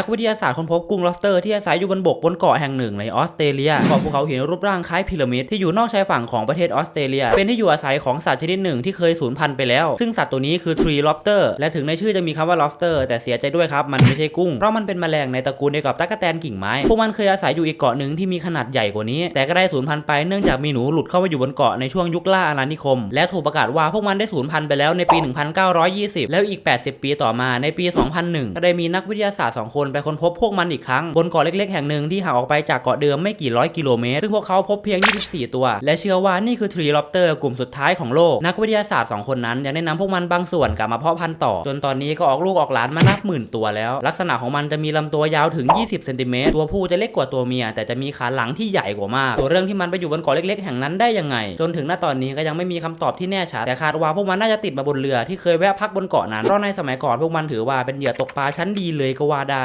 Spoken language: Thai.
นักวิทยาศาสตร์ค้นพบกุ้ง lobster ที่อาศัยอยู่บนบกบนเกาะแห่งหนึ่งในออสเตรเลียเกาะภูเขาหินรูปร่างคล้ายพีระมิดที่อยู่นอกชายฝั่งของประเทศออสเตรเลีย เป็นที่อยู่อาศัยของสัตว์ชนิดหนึ่งที่เคยสูญพันธุ์ไปแล้ว ซึ่งสัตว์ตัวนี้คือ tree lobster และถึงในชื่อจะมีคำว่า lobster แต่เสียใจด้วยครับมันไม่ใช่กุ้งเพราะมันเป็นแมลงในตระกูลเดียวกับตั๊กแตนกิ่งไม้พวกมันเคยอาศัยอยู่อีกเกาะหนึ่งที่มีขนาดใหญ่กว่านี้ แต่ก็ได้สูญพันธุ์ไปเนื่องจากมีหนูหลุดเข้ามาอยู่บนเกาะในช่วงยุคล่าอาณานิคม และถูกประกาศว่าพวกมันได้สูญพันธุ์ไปแล้วในปี 1920 แล้วอีก 80 ปีต่อมาในปี 2001 ก็ได้มีนักวิทยาศาสตร์2คนไปค้นพบพวกมันอีกครั้ง บนเกาะเล็กๆ แห่งหนึ่งที่ห่างออกไปจากเกาะเดิมไม่กี่ร้อยกิโลเมตร ซึ่งพวกเขาพบเพียง 24 ตัว และเชื่อว่านี่คือทรีลอปเตอร์กลุ่มสุดท้ายของโลก นักวิทยาศาสตร์ 2 คนนั้นยังได้นำพวกมันบางส่วนกลับมาเพาะพันธุ์ต่อ จนตอนนี้ก็ออกลูกออกหลานมานับหมื่นตัวแล้ว ลักษณะของมันจะมีลำตัวยาวถึง 20 เซนติเมตร ตัวผู้จะเล็กกว่าตัวเมีย แต่จะมีขาหลังที่ใหญ่กว่ามากส่วนเรื่องที่มันไปอยู่บนเกาะเล็กๆ แห่งนั้นได้ยังไง จนถึงณตอนนี้ก็ยังไม่มีคำตอบที่แน่ชัด แต่คาดว่าพวกมันน่าจะติดมาบนเรือที่เคยแวะพักบนเกาะนั้น เพราะในสมัยก่อนพวกมันถือว่าเป็นเหยื่อตกปลาชั้นดีเลยก็ว่าได้